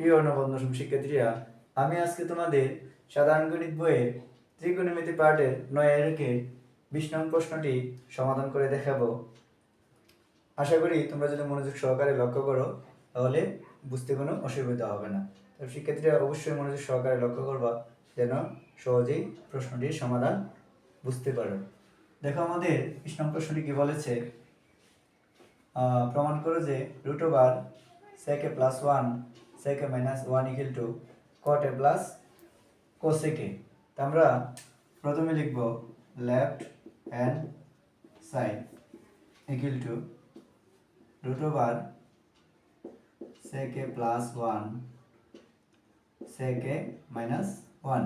প্রিয় নবন্ধ শিক্ষার্থীরা, আমি আজকে তোমাদের সাধারণ গণিত বইয়ের ত্রিকোণমিতি পার্টের নয় একে বিশ নং প্রশ্নটি সমাধান করে দেখাবো। আশা করি তোমরা যদি মনোযোগ সহকারে লক্ষ্য করো, তাহলে বুঝতে কোনো অসুবিধা হবে না। তো শিক্ষার্থীরা, অবশ্যই মনোযোগ সহকারে লক্ষ্য করবা, যেন সহজেই প্রশ্নটির সমাধান বুঝতে পারো। দেখো আমাদের বিশ নং প্রশ্নটি কি বলেছে? প্রমাণ করো যে root over sec A plus one sec A minus one equal to cot A plus cosec A তা আমরা প্রথমে লিখব left hand side equal to root over sec A plus one sec A minus one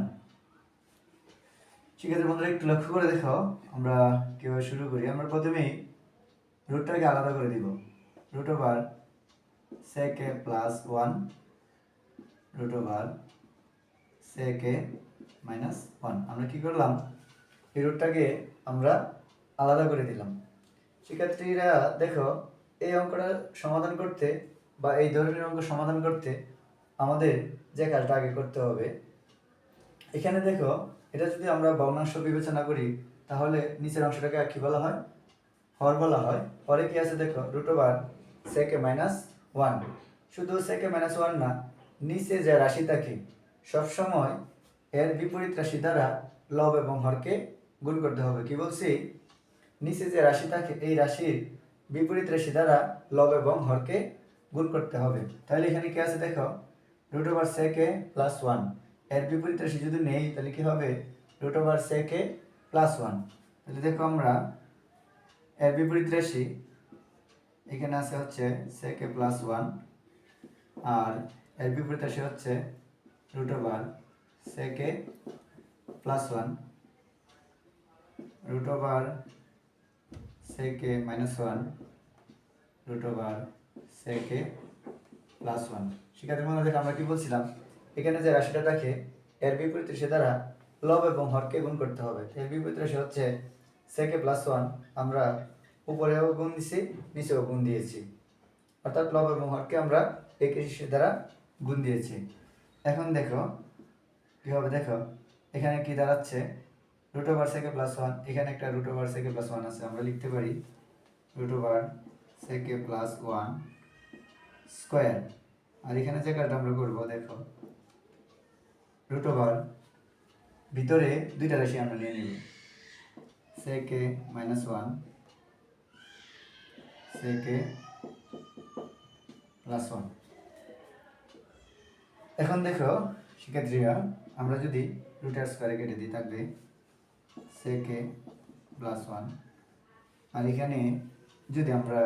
শিক্ষার্থী বন্ধুরা, একটু লক্ষ্য করে দেখো আমরা কীভাবে শুরু করি। আমরা প্রথমেই রুটটাকে আলাদা করে দিব। Root over sec A plus one root over sec A minus one আমরা কি করলাম? এই রুটটাকে আমরা আলাদা করে দিলাম। শিক্ষার্থীরা, দেখো, এই অঙ্কটা সমাধান করতে বা এই ধরনের অঙ্ক সমাধান করতে আমাদের যে কাজটা আগে করতে হবে, এখানে দেখো, এটা যদি আমরা ভগ্নাংশ বিবেচনা করি, তাহলে নিচের অংশটাকে কি বলা হয়? হর বলা হয়। পরে কি আছে দেখো root over sec A minus one. শুধু সেকে মাইনাস ওয়ান না, নিচে যে রাশি থাকে, সবসময় এর বিপরীত রাশি দ্বারা লব এবং হরকে গুণ করতে হবে। কি বলছি? নিচে যে রাশি থাকে, এই রাশির বিপরীত রাশি দ্বারা লব এবং হরকে গুণ করতে হবে। তাহলে এখানে কি আছে দেখো? রুট ওভার সেকে প্লাস ওয়ানের বিপরীত রাশি যদি নেই, তাহলে কি হবে? Root over sec A plus one তাহলে দেখো আমরা, এর বিপরীত রাশি এখানে আছে হচ্ছে সেকে প্লাস ওয়ান আর এর বিপরীত রাশি হচ্ছে root over sec A plus one root over sec A minus one root over sec A plus one শিক্ষার্থী মনে দেখে আমরা কি বলছিলাম? এখানে যে রাশিটা থাকে এর বিপরীত সে দ্বারা লব এবং হরকে গুণ করতে হবে। এর বিপরীত সে হচ্ছে সেকে প্লাস ওয়ান আমরা উপরেও গুণ দিছি, নিচেও গুণ দিয়েছি। অর্থাৎ লব এবং হরকে আমরা এক রাশি দ্বারা গুণ দিয়েছি। এখন দেখো কি হবে দেখো? এখানে কি দাঁড়াচ্ছে? Root over sec A plus one এখানে একটা root over sec A plus one আছে, আমরা লিখতে পারি root over sec A plus one square আর এখানে যে কাজটা আমরা করব, দেখো রুট ওভার ভিতরে দুইটা রাশি আমরা নিয়ে নেব। Sec A minus one sec A plus one এখন দেখো, শিক্ষার্থীরা, আমরা যদি রুটার স্কোয়ারে কেটে দিই থাকবে সেকে প্লাস ওয়ান আর এখানে যদি আমরা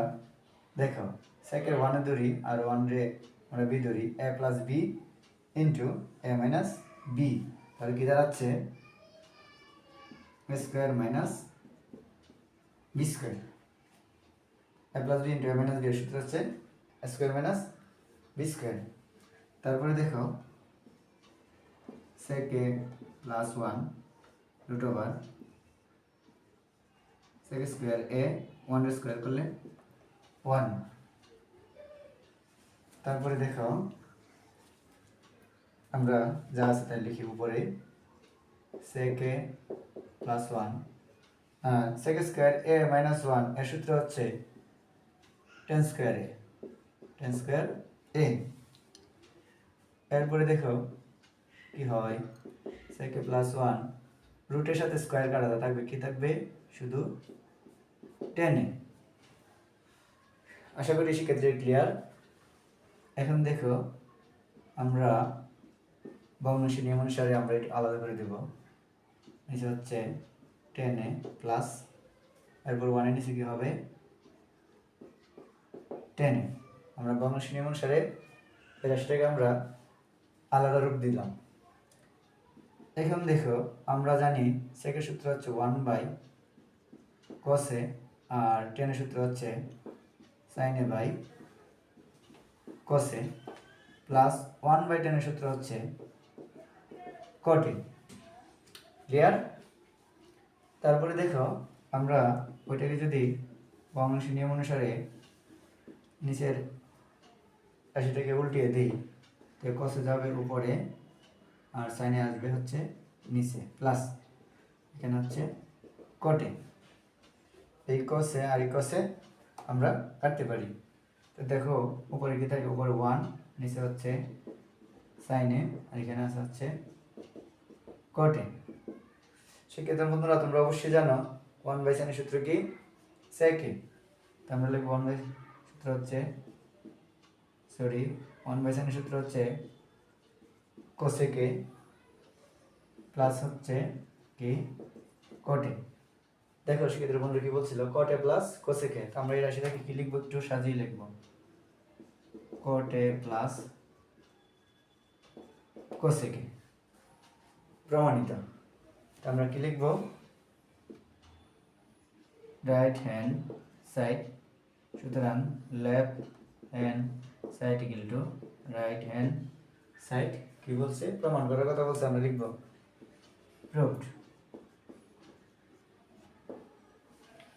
দেখো সেকের ওয়ানে ধরি, আর ওয়ান রে আমরা বি ধরি A plus B into A minus B তাহলে কি দাঁড়াচ্ছে? Square minus B square A plus B into A minus B সূত্র হচ্ছে স্কোয়ার মাইনাস বি স্কোয়ার তারপরে দেখো sec A plus one root over sec square A one square করলে one তারপরে দেখো, আমরা যা আছে তাই লিখি উপরে sec A plus one sec square A minus ওয়ানের সূত্র হচ্ছে tan square tan square A এরপরে দেখো কি হয় সেকে প্লাস ওয়ান রুটের সাথে স্কোয়ার কাটাতে থাকবে, কি থাকবে? শুধু টেনে আশা করি শিক্ষার্থী ক্লিয়ার এখন দেখো আমরা ভগ্নাংশ নিয়ম অনুসারে আমরা এটা আলাদা করে দেব। নিচে হচ্ছে টেনে প্লাস এরপর ওয়ানের নিচে কি হবে? টেনে আমরা ভগ্নাংশ নিয়ম অনুসারে এই আমরা আলাদা রূপ দিলাম। এখন দেখো, আমরা জানি সেকের সূত্র হচ্ছে ওয়ান বাই কসে আর টেনের সূত্র হচ্ছে সাইনে বাই কসে প্লাস ওয়ান বাই টেনের সূত্র হচ্ছে কটে ক্লিয়ার তারপরে দেখো, আমরা ওইটাকে যদি ভগ্নাংশ নিয়ম অনুসারে নিচের রাশিটাকে উল্টিয়ে দিই। তো কসে যাবে উপরে আর সাইনে আসবে হচ্ছে নিচে প্লাস এখানে হচ্ছে কটে এই কসে আর এই কসে আমরা কাটতে পারি। তো দেখো, উপরে কি থাকে? উপরে ওয়ান নিচে হচ্ছে সাইনে আর এখানে আছে হচ্ছে কটে সেক্ষেত্রে বন্ধুরা, তোমরা অবশ্যই জানো ওয়ান বাই সাইনের সূত্র কি? সেকে তো আমরা লিখব ওয়ান বাই সূত্র হচ্ছে সরি ওয়ান বাই সাইনের সূত্র হচ্ছে কোসেকে প্লাস হচ্ছে কি? কটে দেখো সেক্ষেত্রে বন্ধু কি বলছিল? কটে প্লাস কোসেকে তো আমরা এই রাশিটাকে কি লিখব? একটু সাজিয়ে লিখব। কটে প্লাস কোসেকে প্রমাণিত। তো আমরা কি লিখব? রাইট হ্যান্ড সাইড সুতরাং left hand side equal to right hand side কি বলছে? প্রমাণ করার কথা বলছে, আমরা লিখব। প্রুভড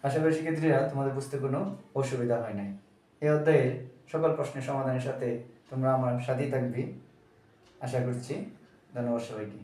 আশা করি শিক্ষার্থীরা তোমাদের বুঝতে কোনো অসুবিধা হয় নাই। এই অধ্যায়ের সকল প্রশ্নের সমাধানের সাথে তোমরা আমার সাথেই থাকবে। আশা করছি, ধন্যবাদ সবাইকে।